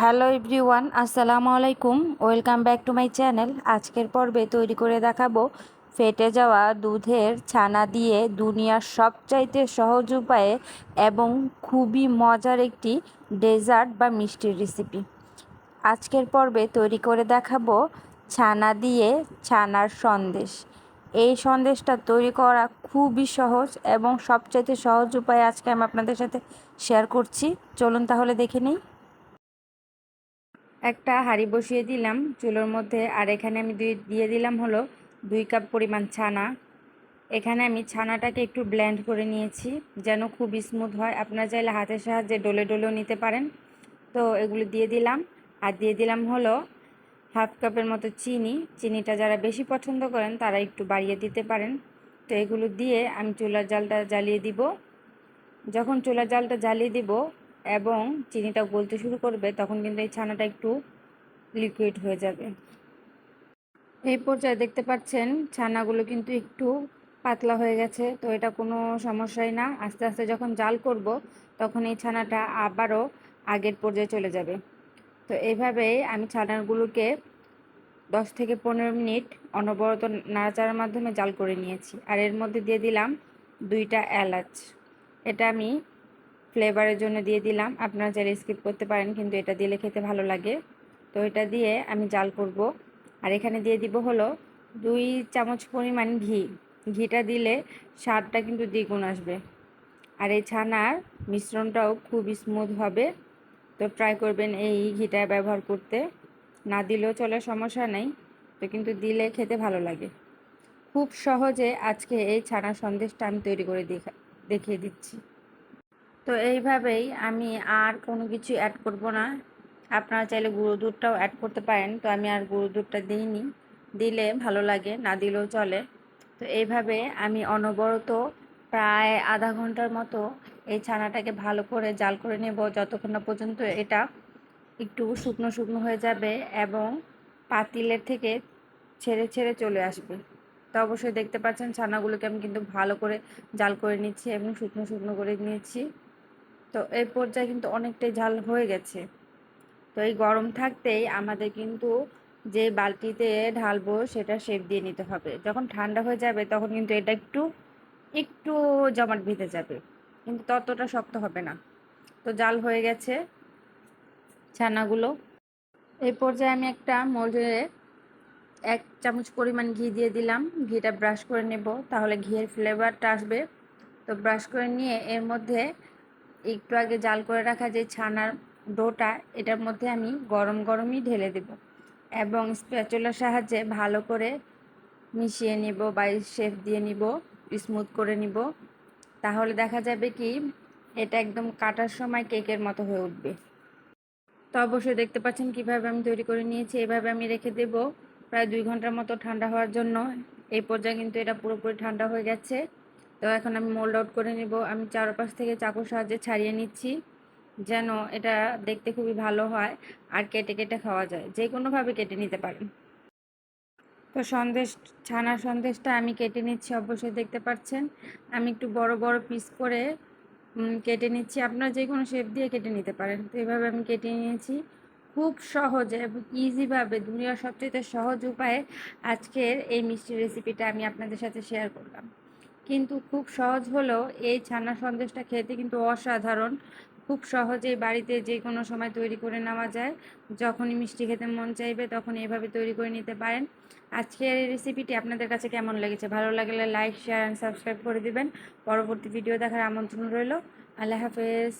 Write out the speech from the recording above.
Hello everyone, আসসালামু আলাইকুম। Welcome back to my channel. আজকের পর্বে তৈরি করে দেখাবো ফেটে যাওয়া দুধের ছানা দিয়ে দুনিয়ার সবচাইতে সহজ উপায়ে এবং খুবই মজার একটি ডেজার্ট বা মিষ্টির রেসিপি। আজকের পর্বে তৈরি করে দেখাবো ছানা দিয়ে ছানার সন্দেশ। এই সন্দেশটা তৈরি করা খুবই সহজ এবং সবচাইতে সহজ উপায়ে আজকে আমি আপনাদের সাথে শেয়ার করছি। চলুন তাহলে দেখে নিই। একটা হাঁড়ি বসিয়ে দিলাম চুলোর মধ্যে, আর এখানে আমি দুই দিয়ে দিলাম হলো দুই কাপ পরিমাণ ছানা। এখানে আমি ছানাটাকে একটু ব্লেন্ড করে নিয়েছি যেন খুব স্মুথ হয়। আপনারা চাইলে হাতের সাহায্যে ডলে ডলেও নিতে পারেন। তো এগুলো দিয়ে দিলাম, আর দিয়ে দিলাম হলো হাফ কাপের মতো চিনি। চিনিটা যারা বেশি পছন্দ করেন তারা একটু বাড়িয়ে দিতে পারেন। তো এগুলো দিয়ে আমি চুলার জালটা জ্বালিয়ে দিব। যখন চুলার জালটা জ্বালিয়ে দিব এবং চিনিটা গলতে শুরু করবে, তখন কিন্তু এই ছানাটা একটু লিকুইড হয়ে যাবে। এই পর্যায়ে দেখতে পাচ্ছেন ছানাগুলো কিন্তু একটু পাতলা হয়ে গেছে, তো এটা কোনো সমস্যাই না। আস্তে আস্তে যখন জাল করব, তখন এই ছানাটা আবারও আগের পর্যায়ে চলে যাবে। তো এইভাবে আমি ছানাগুলোকে দশ থেকে পনেরো মিনিট অনবরত নাড়াচাড়ার মাধ্যমে জাল করে নিয়েছি। আর এর মধ্যে দিয়ে দিলাম দুইটা এলাচ। এটা আমি ফ্লেভারের জন্য দিয়ে দিলাম। আপনারা চাইলে স্কিপ করতে পারেন, কিন্তু এটা দিলে খেতে ভালো লাগে। তো এটা দিয়ে আমি জাল করব। আর এখানে দিয়ে দিব হলো দুই চামচ পরিমাণ ঘি। ঘিটা দিলে স্বাদটা কিন্তু দ্বিগুণ আসবে। আর এই ছানার মিশ্রণটাও খুব স্মুথ হবে। তো ট্রাই করবেন এই ঘিটা ব্যবহার করতে। না দিলেও চলে, সমস্যা নেই। তো কিন্তু দিলে খেতে ভালো লাগে। খুব সহজে আজকে এই ছানা সন্দেশটা আমি তৈরি করে দেখা দেখিয়ে দিচ্ছি। তো এইভাবেই আমি আর কোনো কিছু অ্যাড করব না। আপনারা চাইলে গুঁড়ো দুধটাও অ্যাড করতে পারেন। তো আমি আর গুঁড়ো দুধটা দিইনি। দিলে ভালো লাগে, না দিলেও চলে। তো এইভাবে আমি অনবরত প্রায় আধা ঘণ্টার মতো এই ছানাটাকে ভালো করে জাল করে নেব। যতক্ষণ না পর্যন্ত এটা একটু শুকনো শুকনো হয়ে যাবে এবং পাতিলের থেকে ছেড়ে ছেড়ে চলে আসবে। তো অবশ্যই দেখতে পাচ্ছেন ছানাগুলোকে আমি কিন্তু ভালো করে জাল করে নিচ্ছি এবং শুকনো শুকনো করে নিয়েছি। তো এই পর্যায়ে কিন্তু অনেকটাই ঝাল হয়ে গেছে। তো এই গরম থাকতেই আমাদের কিন্তু যে বালতিতে ঢালবো সেটা শেপ দিয়ে নিতে হবে। যখন ঠান্ডা হয়ে যাবে তখন কিন্তু এটা একটু একটু জমাট ভিতে যাবে। কিন্তু ততটা শক্ত হবে না। তো জাল হয়ে গেছে ছানাগুলো। এই পর্যায়ে আমি একটা মোল্ডে এক চামচ পরিমাণ ঘি দিয়ে দিলাম। ঘিটা ব্রাশ করে নেব। তাহলে ঘিয়ের ফ্লেভারটা আসবে। তো ব্রাশ করে নিয়ে এর মধ্যে একটু আগে জাল করে রাখা যে ছানার ডোটা, এটার মধ্যে আমি গরম গরমই ঢেলে দেব এবং স্প্যাচুলার সাহায্যে ভালো করে মিশিয়ে নিব বা শেফ দিয়ে নিব স্মুথ করে নিব। তাহলে দেখা যাবে কি, এটা একদম কাটার সময় কেকের মতো হয়ে উঠবে। তো অবশ্যই দেখতে পাচ্ছেন কীভাবে আমি তৈরি করে নিয়েছি। এভাবে আমি রেখে দেব প্রায় দুই ঘণ্টার মতো ঠান্ডা হওয়ার জন্য। এই পর্যায়ে কিন্তু এটা পুরোপুরি ঠান্ডা হয়ে গেছে। তো এখন আমি মোল্ড আউট করে নিব। আমি চারপাশ থেকে চাকুর সাহায্যে ছাড়িয়ে নিচ্ছি, যেন এটা দেখতে খুবই ভালো হয় আর কেটে কেটে খাওয়া যায়। যে কোনোভাবে কেটে নিতে পারেন। তো সন্দেশ ছানার সন্দেশটা আমি কেটে নিচ্ছি, অবশ্যই দেখতে পাচ্ছেন। আমি একটু বড় বড় পিস করে কেটে নিচ্ছি। আপনারা যে কোনো শেপ দিয়ে কেটে নিতে পারেন। তো এভাবে আমি কেটে নিয়েছি। খুব সহজে এবং ইজিভাবে দুনিয়ার সবচেয়ে সহজ উপায়ে আজকের এই মিষ্টি রেসিপিটা আমি আপনাদের সাথে শেয়ার করলাম। কিন্তু খুব সহজ হলেও এই ছানা সন্দেশটা খেতে কিন্তু অসাধারণ। খুব সহজেই বাড়িতে যে কোনো সময় তৈরি করে নেওয়া যায়। যখনই মিষ্টি খেতে মন চাইবে তখন এভাবে তৈরি করে নিতে পারেন। আজকের এই রেসিপিটি আপনাদের কাছে কেমন লেগেছে? ভালো লাগলে লাইক শেয়ার অ্যান্ড সাবস্ক্রাইব করে দিবেন। পরবর্তী ভিডিও দেখার আমন্ত্রণ রইল। আল্লাহ হাফেজ।